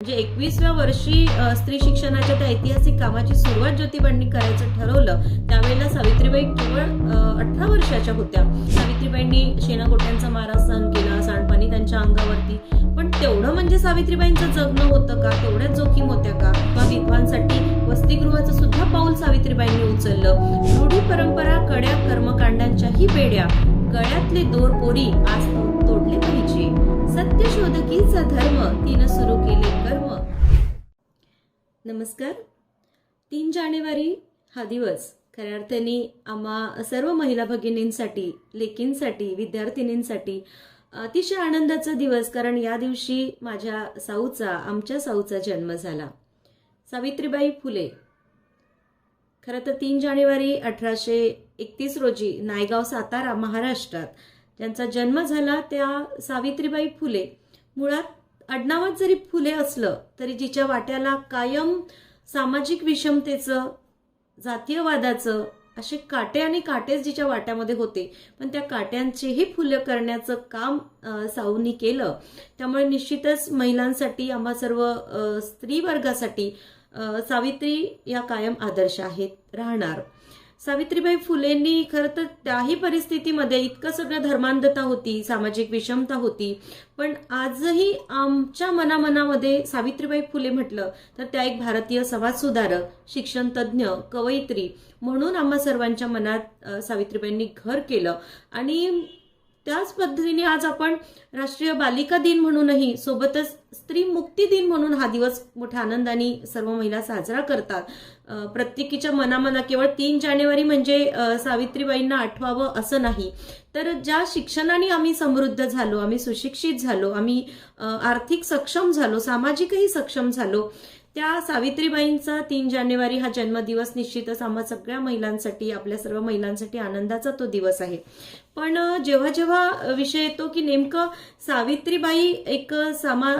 म्हणजे एकवीसव्या वर्षी स्त्री शिक्षणाच्या त्या ऐतिहासिक कामाची सुरुवात ज्योतिबांनी करायचं ठरवलं त्यावेळेला सावित्रीबाई केवळ अठरा वर्षाच्या होत्या. सावित्रीबाईंनी शेणागोट्यांचा मारा सहन केला सांडपाणी त्यांच्या अंगावरती. पण तेवढं म्हणजे सावित्रीबाईंचं जगणं होतं का? तेवढ्याच जोखीम होत्या का? किंवा विधवांसाठी वसतिगृहाचं सुद्धा पाऊल सावित्रीबाईंनी उचललं. रूढी परंपरा कड्या कर्मकांडांच्याही बेड्या. गळ्यातले दोर पोरी आज तोडले पाहिजे. सत्यशोधकीचा धर्म तिनं सुरू केले कर्म. नमस्कार. तीन जानेवारी हा दिवस. खऱ्या अर्थाने आम्हा सर्व महिला भगिनींसाठी लेकींसाठी विद्यार्थिनींसाठी अतिशय आनंदाचा दिवस कारण या दिवशी माझ्या साऊचा आमच्या साऊचा जन्म झाला. सावित्रीबाई फुले. खरं तर तीन जानेवारी अठराशे एकतीस रोजी नायगाव सातारा महाराष्ट्रात ज्यांचा जन्म झाला त्या सावित्रीबाई फुले. मुळात आडनावात जरी फुले असलं तरी जिच्या वाट्याला कायम सामाजिक विषमतेचं जातीयवादाचं असे काटे आणि काटेच जिच्या वाट्यामध्ये होते. पण त्या काट्यांचेही फुलं करण्याचं काम साऊनी साऊंनी केलं. त्यामुळे निश्चितच महिलांसाठी आम्हा सर्व स्त्री वर्गासाठी सावित्री या कायम आदर्श आहेत राहणार. सावित्रीबाई फुलेंनी खरं तर त्याही परिस्थितीमध्ये इतकं सगळं धर्मांधता होती सामाजिक विषमता होती. पण आजही आमच्या मनामनामध्ये सावित्रीबाई फुले म्हटलं तर त्या एक भारतीय समाजसुधारक शिक्षण तज्ज्ञ कवयित्री म्हणून आम्हा सर्वांच्या मनात सावित्रीबाईंनी घर केलं. आणि त्याच पद्धतीने आज आपण राष्ट्रीय बालिका दिन म्हणूनही सोबतच स्त्री मुक्ती दिन म्हणून हा दिवस मोठ्या आनंदाने सर्व महिला साजरा करतात. प्रत्येकीच्या मनामना केवळ तीन जानेवारी म्हणजे सावित्रीबाईंना आठवावं असं नाही. तर ज्या शिक्षणाने आम्ही समृद्ध झालो आम्ही सुशिक्षित झालो आम्ही आर्थिक सक्षम झालो सामाजिकही सक्षम झालो त्या सावित्रीबाईंचा तीन जानेवारी हा जन्मदिवस निश्चितच आम्हा सगळ्या महिलांसाठी आपल्या सर्व महिलांसाठी आनंदाचा तो दिवस आहे. पण जेव्हा जेव्हा विषय येतो की नेमकं सावित्रीबाई एक सामा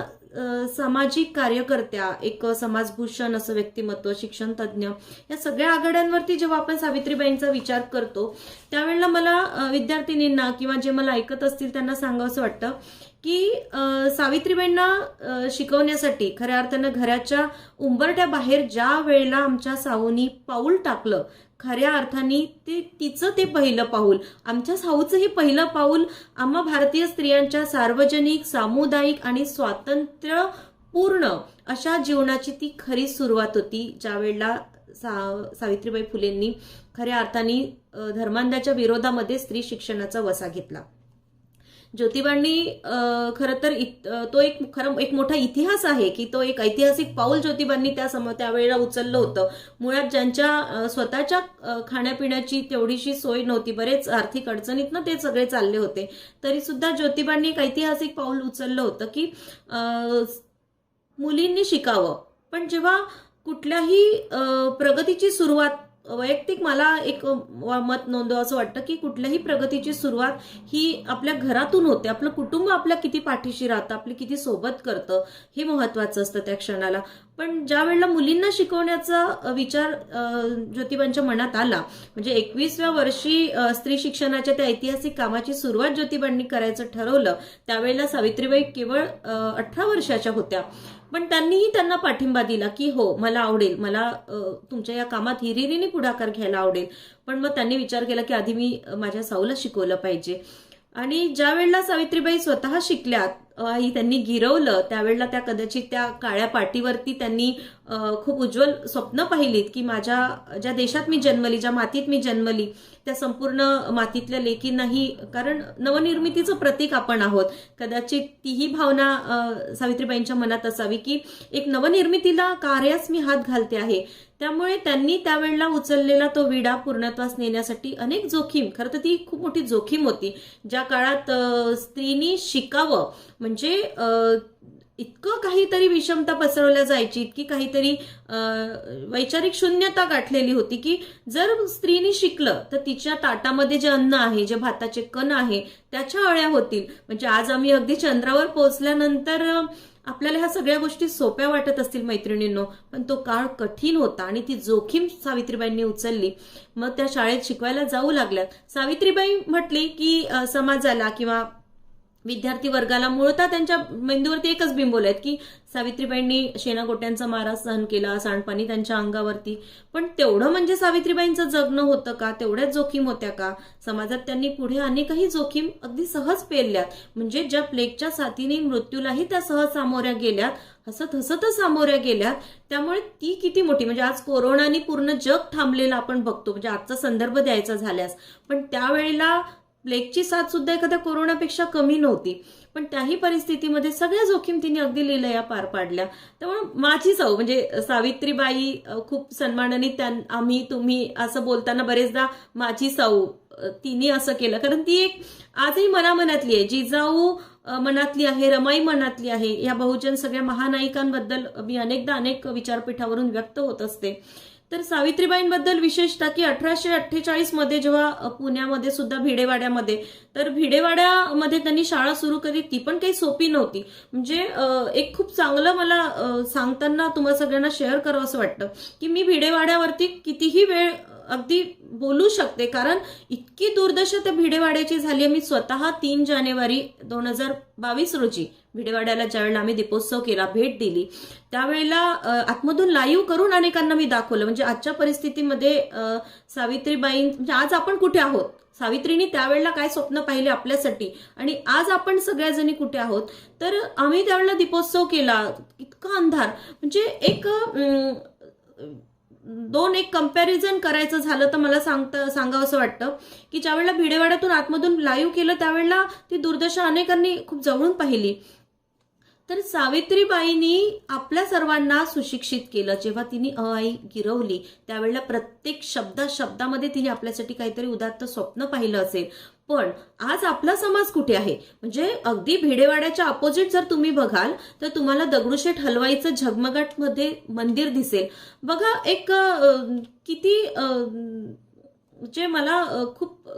सामाजिक कार्यकर्त्या एक समाजभूषण असं व्यक्तिमत्व शिक्षण तज्ज्ञ या सगळ्या आघाड्यांवरती जेव्हा आपण सावित्रीबाईंचा विचार करतो त्यावेळेला मला विद्यार्थिनींना किंवा जे मला ऐकत असतील त्यांना सांगावं वाटतं की सावित्रीबाईंना शिकवण्यासाठी खऱ्या अर्थानं घराच्या उंबरट्या बाहेर ज्या वेळेला आमच्या साऊनी पाऊल टाकलं खऱ्या अर्थाने ते तिचं ते पहिलं पाऊल. आमच्या साऊचं हे पहिलं पाऊल आम्हा भारतीय स्त्रियांच्या सार्वजनिक सामुदायिक आणि स्वातंत्र्य पूर्ण अशा जीवनाची ती खरी सुरुवात होती. ज्या वेळेला सा सावित्रीबाई फुलेंनी खऱ्या अर्थाने धर्मांधाच्या विरोधामध्ये स्त्री शिक्षणाचा वसा घेतला. ज्योतिबांनी अ, खरं तर इत- तो एक खरं एक मोठा इतिहास आहे की तो एक ऐतिहासिक पाऊल ज्योतिबांनी त्या सम त्यावेळेला उचललं होतं. मुळात ज्यांच्या स्वतःच्या खाण्यापिण्याची तेवढीशी सोय नव्हती बरेच आर्थिक अडचणीतनं ते सगळे चालले होते. तरी सुद्धा ज्योतिबांनी एक ऐतिहासिक पाऊल उचललं होतं की मुलींनी शिकावं. पण जेव्हा कुठल्याही प्रगतीची सुरुवात वैयक्तिक मला एक मत नोंदव असं वाटतं की कुठल्याही प्रगतीची सुरुवात ही आपल्या घरातून होते. आपलं कुटुंब आपल्या किती पाठीशी राहतं आपली किती सोबत करतं हे महत्वाचं असतं त्या क्षणाला. पण ज्या वेळेला मुलींना शिकवण्याचा विचार ज्योतिबांच्या मनात आला म्हणजे एकवीसव्या वर्षी स्त्री शिक्षणाच्या त्या ऐतिहासिक कामाची सुरुवात ज्योतिबांनी करायचं ठरवलं त्यावेळेला सावित्रीबाई केवळ अठरा वर्षाच्या होत्या. पण त्यांनीही त्यांना पाठिंबा दिला की हो मला आवडेल. मला तुमच्या या कामात हिरिरीने पुढाकार घ्यायला आवडेल. पण मग त्यांनी विचार केला की आधी मी माझ्या साऊला शिकवलं पाहिजे. आणि ज्या वेळेला सावित्रीबाई स्वतः शिकल्यात ही त्यांनी गिरवलं त्यावेळेला त्या कदाचित त्या काळ्या पाटीवरती त्यांनी खूप उज्ज्वल स्वप्न पाहिलीत की माझ्या ज्या देशात मी जन्मली ज्या मातीत मी जन्मली त्या संपूर्ण मातीतल्या लेकींनाही कारण नवनिर्मितीचं प्रतीक आपण आहोत. कदाचित तीही भावना सावित्रीबाईंच्या मनात असावी की एक नवनिर्मितीला कार्यास मी हात घालते आहे. त्यामुळे त्यांनी त्यावेळेला उचललेला तो विडा पूर्णत्वास नेण्यासाठी अनेक जोखीम खरं तर ती खूप मोठी जोखीम होती. ज्या काळात स्त्रीनी शिकावं म्हणजे इतकं काहीतरी विषमता पसरवल्या जायची इतकी काहीतरी वैचारिक शून्यता गाठलेली होती की जर स्त्रीने शिकलं तर तिच्या ताटामध्ये जे अन्न आहे जे भाताचे कण आहे त्याच्या अळ्या होतील. म्हणजे आज आम्ही अगदी चंद्रावर पोहोचल्यानंतर आपल्याला ह्या सगळ्या गोष्टी सोप्या वाटत असतील मैत्रिणींनो पण तो काळ कठीण होता आणि ती जोखीम सावित्रीबाईंनी उचलली. मग त्या शाळेत शिकवायला जाऊ लागल्यात. सावित्रीबाई म्हटली की समाजाला किंवा विद्यार्थी वर्गाला मुळता त्यांच्या मेंदूवरती एकच बिंबवले आहेत की सावित्रीबाईंनी शेणागोट्यांचा मारा सहन केला सांडपाणी त्यांच्या अंगावरती. पण तेवढं म्हणजे सावित्रीबाईंचं जगणं होतं का? तेवढ्याच जोखीम होत्या का? समाजात त्यांनी पुढे अनेकही जोखीम अगदी सहज पेलल्यात. म्हणजे ज्या प्लेगच्या साथीने मृत्यूलाही त्या सहज सामोऱ्या गेल्यात हसत हसतच सामोऱ्या गेल्यात त्यामुळे ती किती मोठी? म्हणजे आज कोरोनाने पूर्ण जग थांबलेलं आपण बघतो. म्हणजे आजचा संदर्भ द्यायचा झाल्यास. पण त्यावेळेला प्लेगची साथ सुद्धा एखाद्या कोरोनापेक्षा कमी नव्हती. पण त्याही परिस्थितीमध्ये सगळ्या जोखीम तिने अगदी लिलया पार पाडल्या. त्यामुळे माझी चव म्हणजे सावित्रीबाई खूप सन्मानाने त्यां आम्ही तुम्ही असं बोलताना बरेचदा माझी साऊ तिने असं केलं. कारण ती एक आजही मनामनातली आहे. जिजाऊ मनातली आहे रमाई मनातली आहे. या बहुजन सगळ्या महानायिकांबद्दल मी अनेकदा अनेक विचारपीठावरून व्यक्त होत असते. तर सावित्रीबाईंबद्दल विशेषतः की अठराशे अठ्ठेचाळीसमध्ये जेव्हा पुण्यामध्ये सुद्धा भिडेवाड्यामध्ये तर भिडेवाड्यामध्ये त्यांनी शाळा सुरू केली ती पण काही सोपी नव्हती. म्हणजे एक खूप चांगलं मला सांगताना तुम्हाला सगळ्यांना शेअर करावं असं वाटतं की मी भिडेवाड्यावरती कितीही वेळ अगदी बोलू शकते. कारण इतकी दुर्दशा त्या भिडेवाड्याची झाली. आहे मी स्वतः तीन जानेवारी दोन हजार बावीस रोजी भिडेवाड्याला ज्यावेळेला आम्ही दीपोत्सव केला भेट दिली त्यावेळेला आतमधून लाईव्ह करून अनेकांना मी दाखवलं. म्हणजे आजच्या परिस्थितीमध्ये सावित्रीबाई म्हणजे आज आपण कुठे आहोत? सावित्रीने त्यावेळेला काय स्वप्न पाहिले आपल्यासाठी? आणि आज आपण सगळ्याजणी कुठे आहोत? तर आम्ही त्यावेळेला दीपोत्सव केला. इतका अंधार. म्हणजे एक दोन एक कंपॅरिझन करायचं झालं तर मला सांगता सांगावं असं वाटतं की ज्यावेळेला भिडेवाड्यातून आतमधून लाईव्ह केलं त्यावेळेला ती दुर्दशा अनेकांनी खूप जवळून पाहिली. तर सावित्रीबाईंनी आपल्या सर्वांना सुशिक्षित केलं. जेव्हा तिने अ आई गिरवली त्यावेळेला प्रत्येक शब्दा शब्दामध्ये तिने आपल्यासाठी काहीतरी उदात्त स्वप्न पाहिलं असेल. पण आज आपला समाज कुठे आहे? म्हणजे अगदी भिडेवाड्याच्या अपोजिट जर तुम्ही बघाल तर तुम्हाला दगडूशेठ हलवाईचं झगमगाटमध्ये मंदिर दिसेल. बघा एक किती जे मला खूप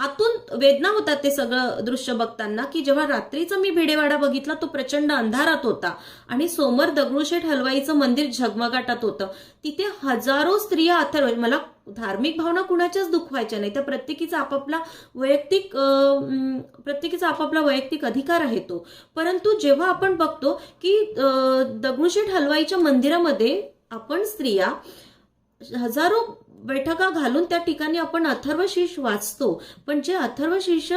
आतून वेदना होतात ते सगळं दृश्य बघताना की जेव्हा रात्रीचा मी भिडेवाडा बघितला तो प्रचंड अंधारात होता. आणि समोर दगडूशेठ हलवाईचं मंदिर झगमगाटात होतं. तिथे हजारो स्त्रिया अथर्व मला धार्मिक भावना कुणाच्याच दुखवायच्या नाही. तर प्रत्येकीचा आपापला वैयक्तिक प्रत्येकीचा आपापला वैयक्तिक अधिकार आहे तो. परंतु जेव्हा आपण बघतो की दगडूशेठ हलवाईच्या मंदिरामध्ये आपण स्त्रिया हजारो बैठका घालून त्या ठिकाणी आपण अथर्वशीर्ष वाचतो. पण जे अथर्वशीर्ष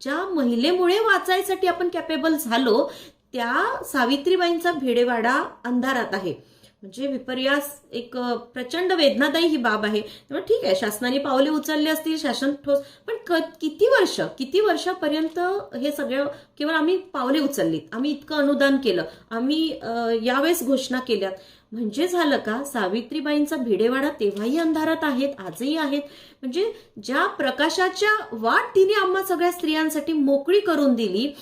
ज्या महिलेमुळे वाचायसाठी आपण कॅपेबल झालो त्या सावित्रीबाईंचा भिडेवाडा अंधारात आहे. म्हणजे विपर्यास एक प्रचंड वेदनादायी ही बाब आहे. त्यामुळे ठीक आहे शासनाने पावले उचलली असतील शासन ठोस पण क- किती वर्ष किती वर्षापर्यंत हे सगळं केवळ आम्ही पावले उचललीत. आम्ही इतकं अनुदान केलं. आम्ही यावेळेस घोषणा केल्यात. म्हणजे झालं का? सावित्रीबाईंचा भिडेवाडा तेव्हाही अंधारात आहेत आजही आहेत. म्हणजे ज्या प्रकाशाच्या वाट तिने आम्हा सगळ्या स्त्रियांसाठी मोकळी करून दिली.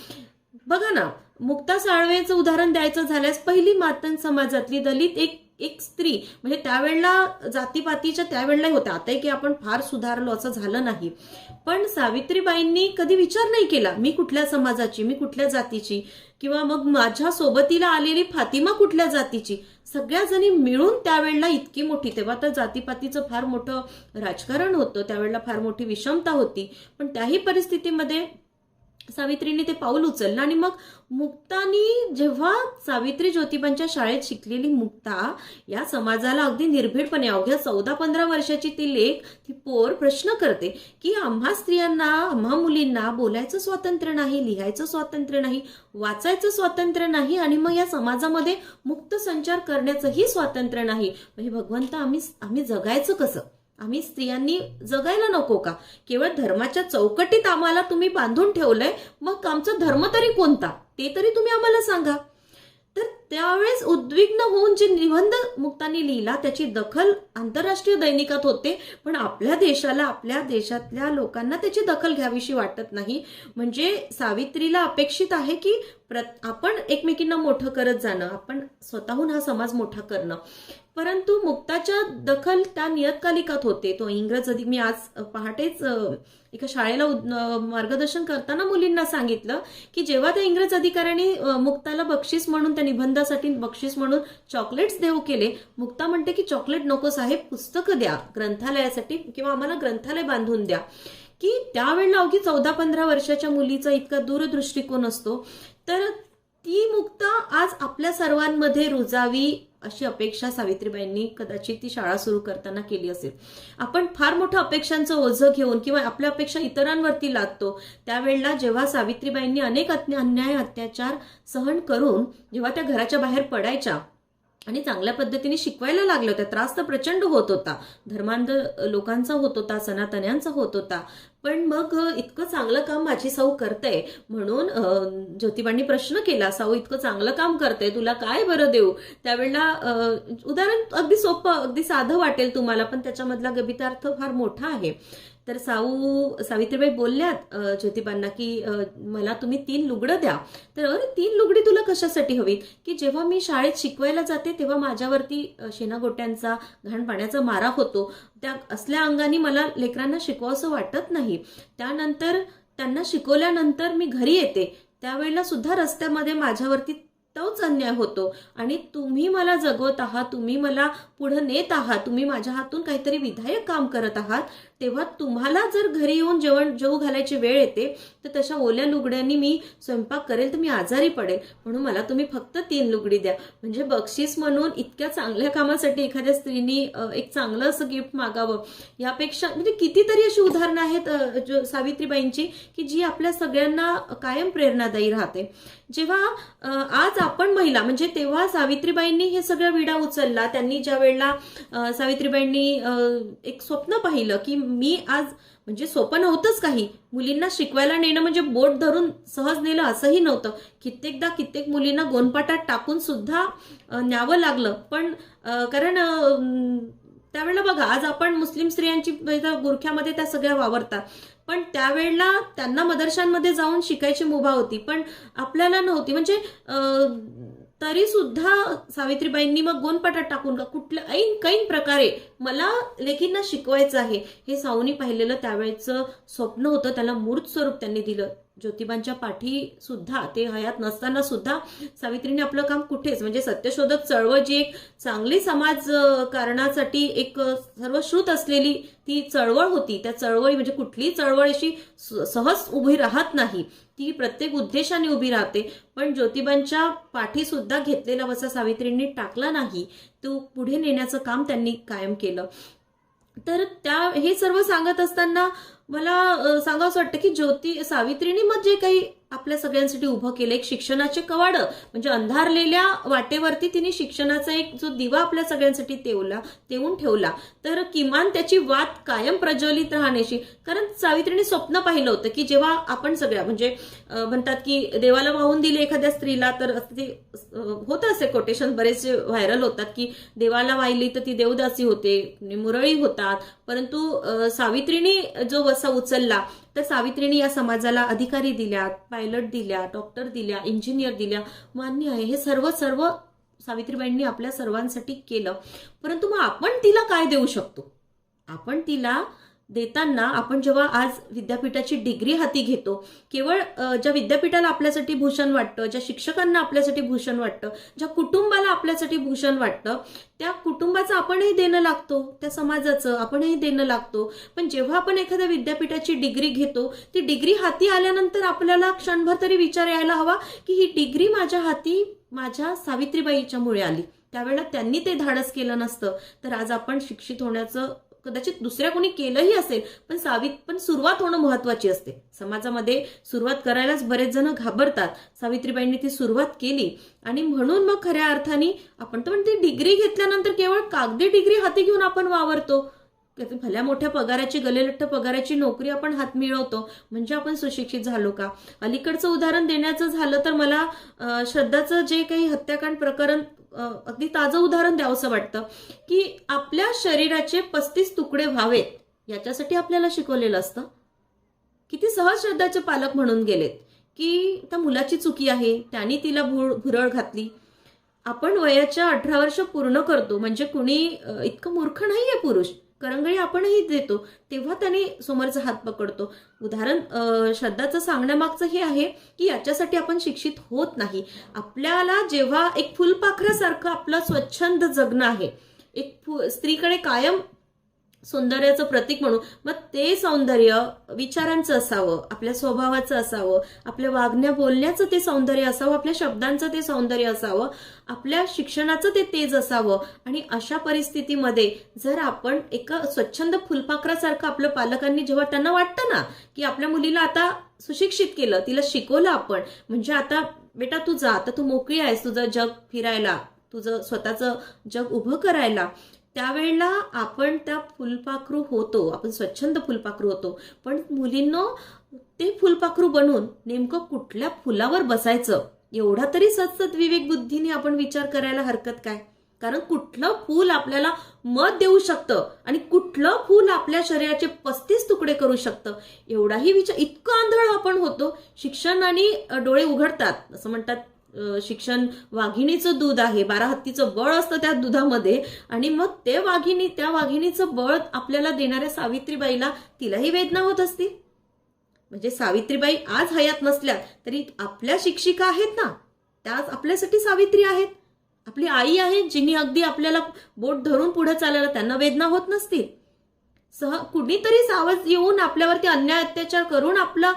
बघा ना मुक्ता साळवेचं उदाहरण द्यायचं झाल्यास पहिली मातन समाजातली दलित एक एक स्त्री म्हणजे त्यावेळेला जातीपातीच्या त्यावेळेला होत्या आता की आपण फार सुधारलो असं झालं नाही. पण सावित्रीबाईंनी कधी विचार नाही केला मी कुठल्या समाजाची मी कुठल्या जातीची? किंवा मग माझ्या सोबतीला आलेली फातिमा कुठल्या जातीची? सगळ्या जणी मिळून त्यावेळेला इतकी मोठी तेव्हा तर जातीपातीचं फार मोठं राजकारण होतं त्यावेळेला फार मोठी विषमता होती. पण त्याही परिस्थितीमध्ये सावित्रीने ते पाऊल उचललं आणि मग मुक्तानी जेव्हा सावित्री ज्योतिबांच्या शाळेत शिकलेली मुक्ता या समाजाला अगदी निर्भीडपणे अवघ्या चौदा पंधरा वर्षाची ती लेख ती पोर प्रश्न करते की आम्हा स्त्रियांना आम्हा मुलींना बोलायचं स्वातंत्र्य नाही लिहायचं स्वातंत्र्य नाही वाचायचं स्वातंत्र्य नाही आणि मग या समाजामध्ये मुक्त संचार करण्याचंही स्वातंत्र्य नाही. म्हणजे भगवंत आम्ही आम्ही जगायचं कसं? आम्ही स्त्रियांनी जगायला नको का? केवळ धर्माच्या चौकटीत आम्हाला तुम्ही बांधून ठेवलंय मग आमचा धर्म तरी कोणता? ते तरी तुम्ही आम्हाला सांगा. त्यावेळेस उद्विग्न होऊन जे निबंध मुक्तांनी लिहिला त्याची दखल आंतरराष्ट्रीय दैनिकात होते. पण आपल्या देशाला आपल्या देशातल्या लोकांना त्याची दखल घ्यावीशी वाटत नाही. म्हणजे सावित्रीला अपेक्षित आहे की प्रत आपण एकमेकींना मोठं करत जाणं आपण स्वतःहून हा समाज मोठा करणं. परंतु मुक्ताच्या दखल त्या नियतकालिकात होते. तो इंग्रज अधिक मी आज पहाटेच एका शाळेला उद- मार्गदर्शन करताना मुलींना सांगितलं की जेव्हा त्या इंग्रज अधिकाऱ्यांनी मुक्ताला बक्षीस म्हणून त्या निबंधासाठी बक्षीस म्हणून चॉकलेट्स देऊ केले मुक्ता म्हणते की चॉकलेट नको साहेब पुस्तकं द्या ग्रंथालयासाठी किंवा आम्हाला ग्रंथालय बांधून द्या. की त्यावेळेला अवघी चौदा पंधरा वर्षाच्या मुलीचा इतका दूरदृष्टिकोन असतो. तर ती मुक्ता आज आपल्या सर्वांमध्ये रुजावी अशी अपेक्षा सावित्रीबाईंनी कदाचित ती शाळा सुरू करताना केली असेल. आपण फार मोठ्या अपेक्षांचं ओझं घेऊन किंवा आपल्या अपेक्षा इतरांवरती लादतो त्यावेळेला जेव्हा सावित्रीबाईंनी अनेक अन्याय अत्याचार सहन करून जेव्हा त्या घराच्या बाहेर पडायच्या आणि चांगल्या पद्धतीने शिकवायला लागल्या होत्या त्रास तर प्रचंड होत होता. धर्मांध लोकांचा होत होता सनातन्यांचा होत होता. पण मग इतकं चांगलं काम माझी साऊ करते म्हणून ज्योतिबांनी प्रश्न केला साऊ इतकं चांगलं काम करते तुला काय बरं देऊ? त्यावेळेला उदाहरण अगदी सोपं अगदी साधं वाटेल तुम्हाला पण त्याच्यामधला गभितार्थ फार मोठा आहे. तर साऊ सावित्रीबाई बोलल्यात ज्योतिबांना की मला तुम्ही तीन लुगडं द्या. तर अरे तीन लुगडी तुला कशासाठी हवीत की जेव्हा मी शाळेत शिकवायला जाते तेव्हा माझ्यावरती शेणागोट्यांचा घाण पाण्याचा मारा होतो. त्या असल्या अंगाने मला लेकरांना शिकवावंसं वाटत नाही. त्यानंतर त्यांना शिकवल्यानंतर मी घरी येते. त्यावेळेला सुद्धा रस्त्यामध्ये माझ्यावरती तोच अन्याय होतो. आणि तुम्ही मला जगवत आहात तुम्ही मला पुढे नेत आहात तुम्ही माझ्या हातून काहीतरी विधायक काम करत आहात तेव्हा तुम्हाला जर घरी येऊन जेवण जेवू घालायची वेळ येते तर तशा ओल्या लुगड्यांनी मी स्वयंपाक करेल तर मी आजारी पडेल. म्हणून मला तुम्ही फक्त तीन लुगडी द्या. म्हणजे बक्षीस म्हणून इतक्या चांगल्या कामासाठी एखाद्या स्त्रीनी एक चांगलं असं गिफ्ट मागावं. यापेक्षा म्हणजे कितीतरी अशी उदाहरणं आहेत सावित्रीबाईंची की जी आपल्या सगळ्यांना कायम प्रेरणादायी राहते. जेव्हा आज आपण महिला म्हणजे तेव्हा सावित्रीबाईंनी हे सगळं विडा उचलला. त्यांनी ज्या वेळेला सावित्रीबाईंनी एक स्वप्न पाहिलं की मी आज म्हणजे सोपं नव्हतंच काही. मुलींना शिकवायला नेणं म्हणजे बोट धरून सहज नेलं असंही नव्हतं. कित्येकदा कित्येक मुलींना गोनपाटात टाकून सुद्धा न्यावं लागलं. पण कारण त्यावेळेला बघा आज आपण मुस्लिम स्त्रियांची गुरख्यामध्ये त्या सगळ्या वावरतात. पण त्यावेळेला त्यांना मदरशांमध्ये जाऊन शिकायची मुभा होती. पण आपल्याला नव्हती. म्हणजे अं, तरी सुद्धा सावित्रीबाईंनी मग गोंदपाटात टाकून का कुठल्या ऐन कैन प्रकारे मला लेखींना शिकवायचं आहे हे सावनी पाहिलेलं त्यावेळेचं स्वप्न होतं त्याला मूर्त स्वरूप त्यांनी दिलं. ज्योतिबांच्या पाठी सुद्धा ते हयात नसताना सुद्धा सावित्रीने आपलं काम कुठेच म्हणजे सत्यशोधक चळवळ जी एक चांगली समाज कारणासाठी एक सर्वश्रुत असलेली ती चळवळ होती. त्या चळवळी म्हणजे कुठलीही चळवळ अशी सहज उभी राहत नाही. ती प्रत्येक उद्देशाने उभी राहते. पण ज्योतिबांच्या पाठी सुद्धा घेतलेला वसा सावित्रींनी टाकला नाही. तो पुढे नेण्याचं काम त्यांनी कायम केलं. तर त्या हे सर्व सांगत असताना मला अ, सांगावंसं वाटतं की ज्योती सावित्रीने मग जे काही आपल्या सगळ्यांसाठी उभं केलं एक शिक्षणाचे कवाडं म्हणजे अंधारलेल्या वाटेवरती तिने शिक्षणाचा एक जो दिवा आपल्या सगळ्यांसाठी तेवला तेवून ठेवला तर किमान त्याची वात कायम प्रज्वलित राहण्याची कारण सावित्रीने स्वप्न पाहिलं होतं की जेव्हा आपण सगळ्या म्हणजे म्हणतात की देवाला वाहून दिले एखाद्या स्त्रीला तर ते होतं असे कोटेशन बरेचसे व्हायरल होतात की देवाला वाहिली तर ती देवदासी होते मुरळी होतात. परंतु सावित्रीने जो वसा उचलला तर सावित्रीने या समाजाला अधिकारी दिल्या पायलट दिल्या डॉक्टर दिल्या इंजिनियर दिल्या. मान्य आहे हे सर्व सर्व सावित्रीबाईंनी आपल्या सर्वांसाठी केलं. परंतु मग आपण तिला काय देऊ शकतो? आपण तिला देताना आपण जेव्हा आज विद्यापीठाची डिग्री हाती घेतो केवळ ज्या विद्यापीठाला आपल्यासाठी भूषण वाटतं ज्या शिक्षकांना आपल्यासाठी भूषण वाटतं ज्या कुटुंबाला आपल्यासाठी भूषण वाटतं त्या कुटुंबाचं आपणही देणं लागतो त्या समाजाचं आपणही देणं लागतो. पण जेव्हा आपण एखाद्या विद्यापीठाची डिग्री घेतो ती डिग्री हाती आल्यानंतर आपल्याला क्षणभर तरी विचार यायला हवा की ही डिग्री माझ्या हाती माझ्या सावित्रीबाईच्यामुळे आली. त्यावेळेला त्यांनी ते धाडस केलं नसतं. तर आज आपण शिक्षित होण्याचं कदाचित दुसऱ्या कोणी केलंही असेल पण सावित पण सुरुवात होणं महत्वाची असते. समाजामध्ये सुरुवात करायलाच बरेच जण घाबरतात. सावित्रीबाईंनी ती सुरुवात केली. आणि म्हणून मग खऱ्या अर्थाने आपण तर म्हणते डिग्री घेतल्यानंतर केवळ कागदी डिग्री हाती घेऊन आपण वावरतो. भल्या मोठ्या पगाराची गलेलठ्ठ पगाराची नोकरी आपण हात मिळवतो. म्हणजे आपण सुशिक्षित झालो का? अलीकडचं उदाहरण देण्याचं झालं तर मला श्रद्धाचं जे काही हत्याकांड प्रकरण अगदी ताजं उदाहरण द्यावंसं वाटतं की आपल्या शरीराचे पस्तीस तुकडे व्हावेत याच्यासाठी आपल्याला शिकवलेलं असतं. किती सहज श्रद्धाचे पालक म्हणून गेलेत की त्या मुलाची चुकी आहे त्यांनी तिला भुर भुरळ घातली. आपण वयाच्या अठरा वर्ष पूर्ण करतो म्हणजे कुणी इतकं मूर्ख नाही आहे पुरुष. करंगळी आपणही देतो तेव्हा त्याने समोरचा हात पकडतो. उदाहरण श्रद्धाचं सांगण्यामागचं हे आहे की याच्यासाठी आपण शिक्षित होत नाही. आपल्याला जेव्हा एक फुलपाखरासारखं आपलं स्वच्छंद जगणं आहे एक फु- स्त्रीकडे कायम सौंदर्याचं प्रतीक म्हणून. मग ते सौंदर्य विचारांचं असावं आपल्या स्वभावाचं असावं आपल्या वागण्या बोलण्याचं ते सौंदर्य असावं आपल्या शब्दांचं ते सौंदर्य असावं आपल्या शिक्षणाचं ते तेज असावं. आणि अशा परिस्थितीमध्ये जर आपण एका स्वच्छंद फुलपाखरासारखं आपल्या पालकांनी जेव्हा त्यांना वाटतं ना की आपल्या मुलीला आता सुशिक्षित केलं तिला शिकवलं आपण म्हणजे आता बेटा तू जा आता तू मोकळी आहेस तुझं जग फिरायला तुझं स्वतःचं जग उभं करायला. त्यावेळेला आपण त्या फुलपाखरू होतो आपण स्वच्छंद फुलपाखरू होतो. पण मुलींना ते फुलपाखरू बनून नेमकं कुठल्या फुलावर बसायचं? एवढा तरी सतसत विवेक बुद्धीने आपण विचार करायला हरकत काय? कारण कुठलं फूल आपल्याला मत देऊ शकतं आणि कुठलं फूल आपल्या शरीराचे पस्तीस तुकडे करू शकतं? एवढाही विचार इतकं आंधळ आपण होतो शिक्षण आणि डोळे उघडतात. असं म्हणतात शिक्षण वाघिणीचं दूध आहे. बारा हत्तीचं बळ असतं त्या दुधामध्ये. आणि मग ते वाघिणी त्या वाघिणीचं बळ आपल्याला देणाऱ्या सावित्रीबाईला तिलाही वेदना होत असतील म्हणजे सावित्रीबाई आज हयात नसल्या तरी आपल्या शिक्षिका आहेत ना? त्याच आपल्यासाठी सावित्री आहेत. आपली आई आहे जिनी अगदी आपल्याला बोट धरून पुढे चालायला त्यांना वेदना होत नसतील. सह कुणीतरी सावज येऊन आपल्यावरती अन्याय अत्याचार करून आपला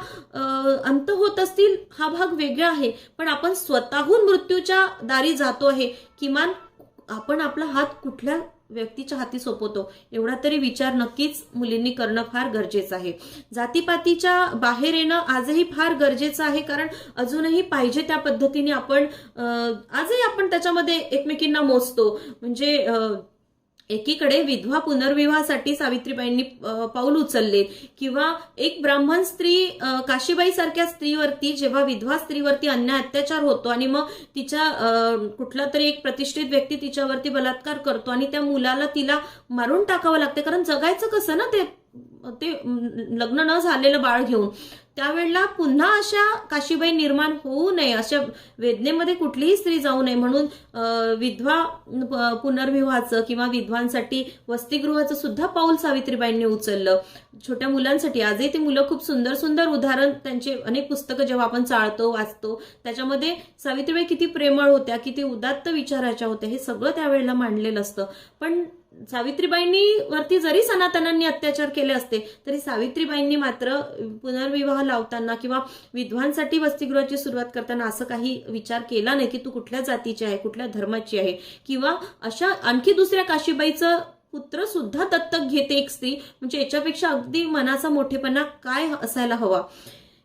अंत होत असतील हा भाग वेगळा आहे. पण आपण स्वतःहून मृत्यूच्या दारी जातो आहे. किमान आपण आपला हात कुठल्या व्यक्तीच्या हाती सोपवतो? एवढा तरी विचार नक्कीच मुलींनी करणं फार गरजेचं आहे. जातीपातीच्या बाहेर येणं आजही फार गरजेचं आहे. कारण अजूनही पाहिजे त्या पद्धतीने आपण आजही आपण त्याच्यामध्ये एकमेकींना मोजतो. म्हणजे एकीकडे विधवा पुनर्विवाहासाठी सावित्रीबाईंनी पाऊल उचलले किंवा एक ब्राह्मण स्त्री काशीबाई सारख्या स्त्रीवरती जेव्हा विधवा स्त्रीवरती अन्याय अत्याचार होतो आणि मग तिच्या कुठला तरी एक प्रतिष्ठित व्यक्ती तिच्यावरती बलात्कार करतो आणि त्या मुलाला तिला मारून टाकावं लागते. कारण जगायचं कसं ना ते? ते लग्न न झालेलं बाळ घेऊन. त्यावेळेला पुन्हा अशा काशीबाई निर्माण होऊ नये अशा वेदनेमध्ये कुठलीही स्त्री जाऊ नये म्हणून विधवा पुनर्विवाहाचं किंवा विधवांसाठी वसतिगृहाचं सुद्धा पाऊल सावित्रीबाईंनी उचललं. छोट्या मुलांसाठी आजही ते मुलं खूप सुंदर सुंदर उदाहरण त्यांचे अनेक पुस्तकं जेव्हा आपण चाळतो वाचतो त्याच्यामध्ये सावित्रीबाई किती प्रेमळ होत्या किती उदात्त विचाराच्या होत्या हे सगळं त्यावेळेला मांडलेलं असतं. पण सावित्रीबाईंनी वरती जरी सनातनांनी अत्याचार केले असते तरी सावित्रीबाईंनी मात्र पुनर्विवाह लावताना किंवा विधवांसाठी वसतिगृहाची सुरुवात करताना असं काही विचार केला नाही की तू कुठल्या जातीची आहे कुठल्या धर्माची आहे. किंवा अशा आणखी दुसऱ्या काशीबाईचं पुत्र सुद्धा दत्तक घेते एक स्त्री म्हणजे याच्यापेक्षा अगदी मनाचा मोठेपणा काय असायला हवा?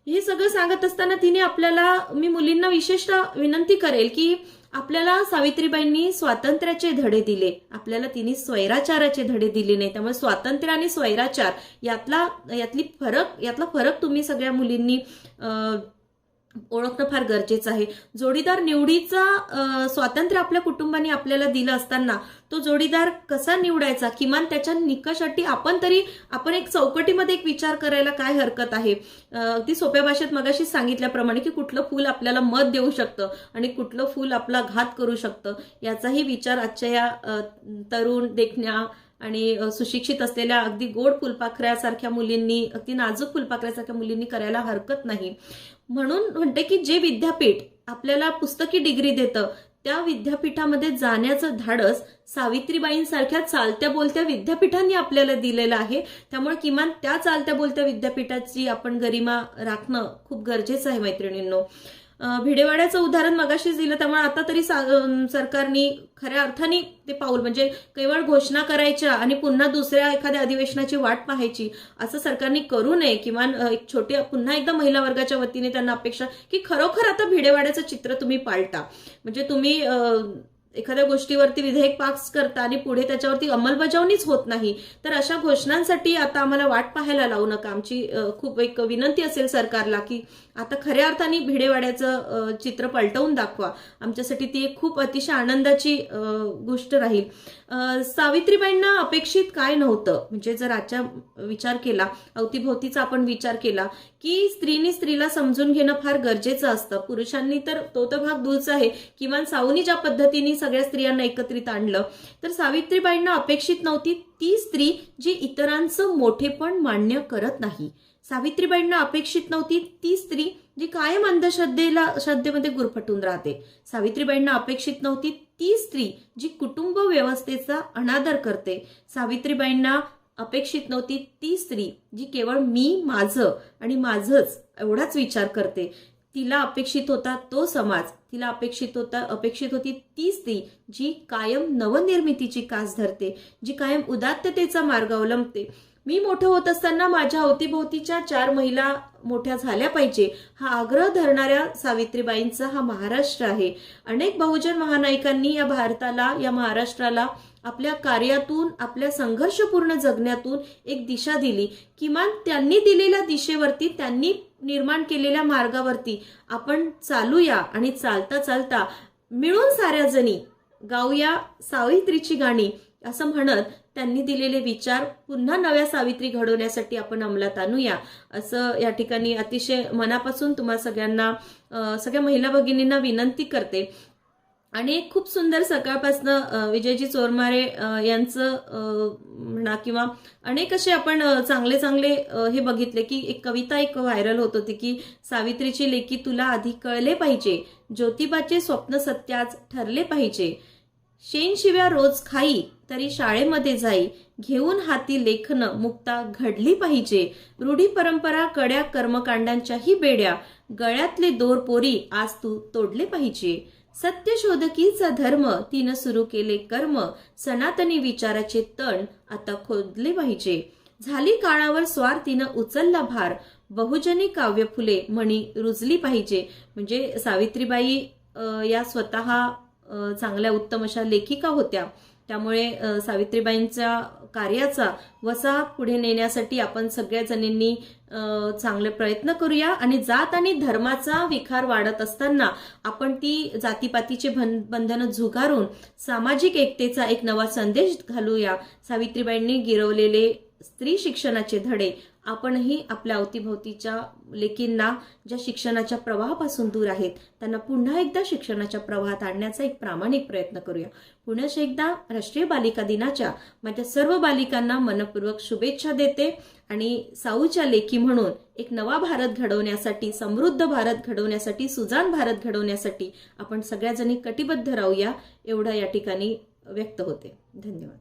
हे सगळं सांगत असताना तिने आपल्याला मी मुलींना विशेषतः विनंती करेल की आपल्याला सावित्रीबाईंनी स्वातंत्र्याचे धडे दिले. आपल्याला तिने स्वैराचाराचे धडे दिले नाही. त्यामुळे स्वातंत्र्य आणि स्वैराचार यातला यातली फरक यातला फरक तुम्ही सगळ्या मुलींनी अं, ओळखणं फार गरजेचं आहे. जोडीदार निवडीचा स्वातंत्र्य आपल्या कुटुंबाने आपल्याला दिलं असताना तो जोडीदार कसा निवडायचा? किमान त्याच्या निकषाटी आपण तरी आपण एक चौकटीमध्ये एक विचार करायला काय हरकत आहे? अगदी सोप्या भाषेत मगाशी सांगितल्याप्रमाणे की कुठलं फूल आपल्याला मत देऊ शकतं आणि कुठलं फूल आपला घात करू शकतं याचाही विचार आजच्या या तरुण देखण्या आणि सुशिक्षित असलेल्या अगदी गोड फुलपाखऱ्यासारख्या मुलींनी अगदी नाजूक फुलपाखऱ्यासारख्या मुलींनी करायला हरकत नाही. म्हणून म्हणते की जे विद्यापीठ आपल्याला पुस्तकी डिग्री देतं त्या विद्यापीठामध्ये जाण्याचं धाडस सावित्रीबाईंसारख्या चालत्या बोलत्या विद्यापीठांनी आपल्याला दिलेलं आहे. त्यामुळे किमान त्या चालत्या बोलत्या विद्यापीठाची आपण गरिमा राखणं खूप गरजेचं आहे मैत्रिणींनो. भिडेवाड्याचं उदाहरण मगाशीच दिलं त्यामुळे आता तरी सा- खऱ्या अर्थाने ते पाऊल म्हणजे केवळ घोषणा करायच्या आणि पुन्हा दुसऱ्या एखाद्या अधिवेशनाची वाट पाहायची असं सरकारने करू नये किमान एक छोटी पुन्हा एकदा महिला वर्गाच्या वतीने त्यांना अपेक्षा की खरोखर आता भिडेवाड्याचं चित्र तुम्ही पाळता म्हणजे तुम्ही एखाद्या गोष्टीवरती विधेयक पास करता आणि पुढे त्याच्यावरती अंमलबजावणीच होत नाही तर अशा घोषणांसाठी आता आम्हाला वाट पाहायला लावू नका. आमची खूप एक विनंती असेल सरकारला की आता खऱ्या अर्थाने भिडेवाड्याचं चित्र पलटवून दाखवा. आमच्यासाठी ती एक खूप अतिशय आनंदाची गोष्ट राहील. सावित्रीबाईंना अपेक्षित काय नव्हतं? म्हणजे जर आजच्या विचार केला अवतीभोवतीचा आपण विचार केला की स्त्रीनी स्त्रीला समजून घेणं फार गरजेचं असतं. पुरुषांनी तर तो तर भाग दूरचा आहे. किमान सावनी ज्या पद्धतीने सगळ्या स्त्रियांना एकत्रित आणलं तर सावित्रीबाईंना अपेक्षित नव्हती ती स्त्री जी इतरांचं मोठेपण मान्य करत नाही. सावित्रीबाईंना अपेक्षित नव्हती ती स्त्री जी कायम अंधश्रद्धेला श्रद्धेमध्ये गुरफटून राहते. सावित्रीबाईंना अपेक्षित नव्हती ती स्त्री जी कुटुंब व्यवस्थेचा अनादर करते. सावित्रीबाईंना अपेक्षित नव्हती ती स्त्री जी केवळ मी माझं आणि माझंच एवढाच विचार करते. तिला अपेक्षित होता तो समाज तिला अपेक्षित होता अपेक्षित होती ती स्त्री जी कायम नवनिर्मितीची कास धरते जी कायम उदात्ततेचा मार्ग अवलंबते. मी मोठं होत असताना माझ्या अवतीभोवतीच्या चार महिला मोठ्या झाल्या पाहिजे हा आग्रह धरणाऱ्या सावित्रीबाईंचा हा महाराष्ट्र आहे. अनेक बहुजन महानायकांनी या भारताला या महाराष्ट्राला आपल्या कार्यातून आपल्या संघर्षपूर्ण जगण्यातून एक दिशा दिली. किमान त्यांनी दिलेल्या दिशेवरती त्यांनी निर्माण केलेल्या मार्गावरती आपण चालूया आणि चालता चालता मिळून साऱ्या जणी गाऊया सावित्रीची गाणी असं म्हणत त्यांनी दिलेले विचार पुन्हा नव्या सावित्री घडवण्यासाठी आपण अंमलात आणूया. असं या ठिकाणी अतिशय मनापासून तुम्हा सगळ्यांना सगळ्या महिला भगिनींना विनंती करते. आणि एक खूप सुंदर सकाळपासनं विजयजी चोरमारे यांचं म्हणा किंवा अनेक असे आपण चांगले चांगले हे बघितले की एक कविता एक व्हायरल होत होती की सावित्रीची लेखी तुला आधी कळले पाहिजे ज्योतिबाचे स्वप्न सत्याच ठरले पाहिजे. शेनशिव्या रोज खाई तरी शाळेमध्ये जाई घेऊन हाती लेखन मुक्ता घडली पाहिजे. रूढी परंपरा कड्या कर्मकांडांच्याही बेड्या गळ्यातले दोर पोरी आज तू तोडले पाहिजे. सत्यशोधकीचा धर्म तिनं सुरू केले कर्म सनातनी विचाराचे तण आता खोदले पाहिजे. झाली काळावर स्वार तिनं उचलला भार. बहुजनी काव्य फुले म्हणी रुजली पाहिजे. म्हणजे सावित्रीबाई या स्वतः चांगल्या उत्तम अशा लेखिका होत्या. त्यामुळे सावित्रीबाईंच्या कार्याचा वसा पुढे नेण्यासाठी आपण सगळ्या जणींनी चांगले प्रयत्न करूया आणि जात आणि धर्माचा विकार वाढत असताना आपण ती जातीपातीचे बंधनं झुगारून सामाजिक एकतेचा एक नवा संदेश घालूया. सावित्रीबाईंनी गिरवलेले स्त्री शिक्षणाचे धडे आपणही आपल्या अवतीभोवतीच्या लेकींना ज्या शिक्षणाच्या प्रवाहापासून दूर आहेत त्यांना पुन्हा एकदा शिक्षणाच्या प्रवाहात आणण्याचा एक प्रामाणिक प्रयत्न करूया. पुनश एकदा राष्ट्रीय बालिका दिनाच्या माझ्या सर्व बालिकांना मनपूर्वक शुभेच्छा देते आणि साऊच्या लेखी म्हणून एक नवा भारत घडवण्यासाठी समृद्ध भारत घडवण्यासाठी सुजाण भारत घडवण्यासाठी आपण सगळ्याजणी कटिबद्ध राहूया एवढं या ठिकाणी व्यक्त होते. धन्यवाद.